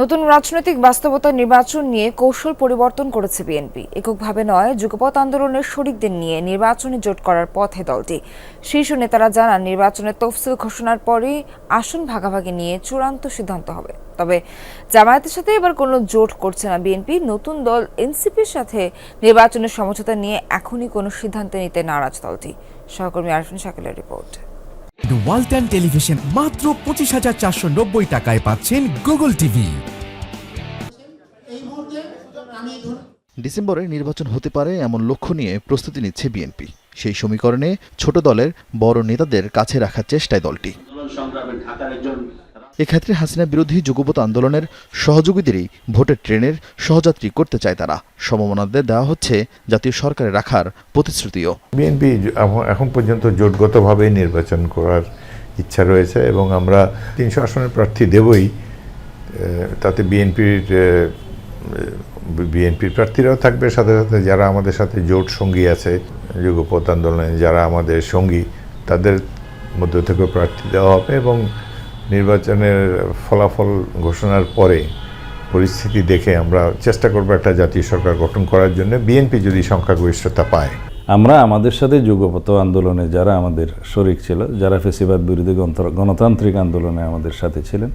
নতুন রাজনৈতিক বাস্তবতা নির্বাচন নিয়ে কৌশল পরিবর্তন করেছে বিএনপি। এককভাবে নয়, যুগপৎ আন্দোলনের শরিকদের নিয়ে নির্বাচনে জোট করার পথে দলটি। শীর্ষ নেতারা জানান, নির্বাচনের তফসিল ঘোষণার পরেই আসন ভাগাভাগি নিয়ে চূড়ান্ত সিদ্ধান্ত হবে। তবে জামায়াতের সাথে এবার কোনো জোট করছে না বিএনপি। নতুন দল এনসিপির সাথে নির্বাচনের সমঝোতা নিয়ে এখনই কোনো সিদ্ধান্ত নিতে নারাজ দলটি। সহকর্মী আরফিন শাকিলের রিপোর্ট। ওয়ালটন টেলিভিশন মাত্র পঁচিশ হাজার চারশো নব্বই টাকায় পাচ্ছেন গুগল টিভি। ডিসেম্বরে নির্বাচন হতে পারে এমন লক্ষ্য নিয়ে প্রস্তুতি নিচ্ছে বিএনপি। সেই সমীকরণে ছোট দলের বড় নেতাদের কাছে রাখার চেষ্টায় দলটি। এক্ষেত্রে হাসিনা বিরোধী যুগপৎ আন্দোলনের সহযোগীদেরই ভোটের ট্রেনের সহযাত্রী করতে চায় তারা। সমমনাদের দেওয়া হচ্ছে জাতীয় সরকারে রাখার প্রতিশ্রুতিও। বিএনপি এখন পর্যন্ত জোটগতভাবে নির্বাচন করার ইচ্ছা রয়েছে এবং আমরা তিনশো আসনের প্রার্থী দেবই তাতে বিএনপির বিএনপির প্রার্থীরাও থাকবে, সাথে সাথে যারা আমাদের সাথে জোট সঙ্গী আছে যুগপথ আন্দোলনে যারা আমাদের সঙ্গী, তাদের মধ্য থেকে প্রার্থী দেওয়া হবে এবং নির্বাচনের ফলাফল ঘোষণার পরে পরিস্থিতি দেখে আমরা চেষ্টা করব একটা জাতীয় সরকার গঠন করার জন্য। বিএনপি যদি সংখ্যাগরিষ্ঠতা পায়। আমরা আমাদের সাথে যুগপত আন্দোলনে যারা আমাদের শরিক ছিল, যারা ফেসিবাদ বিরোধী গণতন্ত্র- গণতান্ত্রিক আন্দোলনে আমাদের সাথে ছিলেন,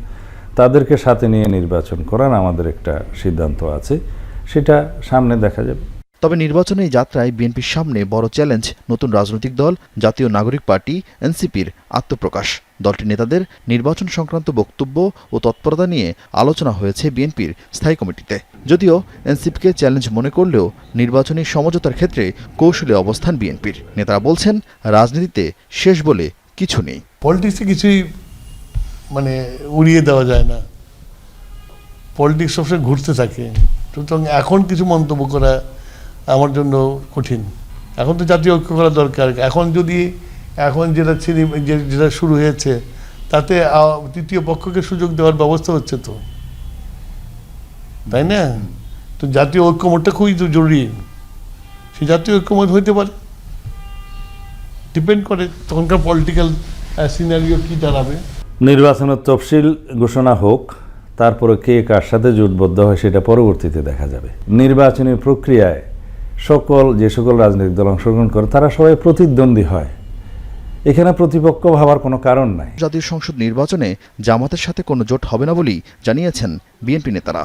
তাদেরকে সাথে নিয়ে নির্বাচন করার আমাদের একটা সিদ্ধান্ত আছে। সেটা সামনে দেখা যাবে। তবে নির্বাচনে যাত্রায় বিএনপির সামনে বড় চ্যালেঞ্জ নতুন রাজনৈতিক দল, জাতীয় নাগরিক পার্টি, এনসিপির আত্মপ্রকাশ। দলটির নেতাদের নির্বাচন সংক্রান্ত বক্তব্য ও তৎপরতা নিয়ে আলোচনা হয়েছে বিএনপির স্থায়ী কমিটিতে। যদিও এনসিপিকে চ্যালেঞ্জ মনে করলেও নির্বাচনী সমঝোতার ক্ষেত্রে কৌশলে অবস্থান বিএনপির। নেতারা বলছেন, রাজনীতিতে শেষ বলে কিছু নেই। পলিটিক্সে কিছুই মানে উড়িয়ে দেওয়া যায় না। পলিটিক্স সবসময় ঘুরতে থাকে। সুতরাং এখন কিছু মন্তব্য করা আমার জন্য কঠিন। এখন তো জাতীয় ঐক্য করা দরকার। এখন যদি, এখন যেটা যেটা শুরু হয়েছে, তাতে তৃতীয় পক্ষকে সুযোগ দেওয়ার ব্যবস্থা হচ্ছে তো। তাই না? তো জাতীয় ঐক্যমতটা খুবই তো জরুরি। সে জাতীয় ঐক্যমত হইতে পারে। ডিপেন্ড করে তখনকার পলিটিক্যাল সিনারিও কি দাঁড়াবে। নির্বাচনের তফসিল ঘোষণা হোক, তারপরে কে কার সাথে জোটবদ্ধ হয় সেটা পরবর্তীতে দেখা যাবে। নির্বাচনী প্রক্রিয়ায় সকল যে সকল রাজনৈতিক দল অংশগ্রহণ করে তারা সবাই প্রতিদ্বন্দ্বী হয়। এখানে প্রতিপক্ষ ভাবার কোনো কারণ নাই। জাতীয় সংসদ নির্বাচনে জামাতের সাথে কোনো জোট হবে না বলেই জানিয়েছেন বিএনপি নেতারা।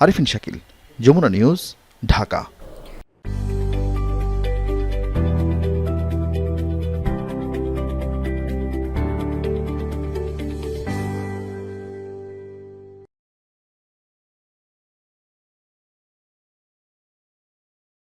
আরিফিন শাকিল যমুনা নিউজ ঢাকা।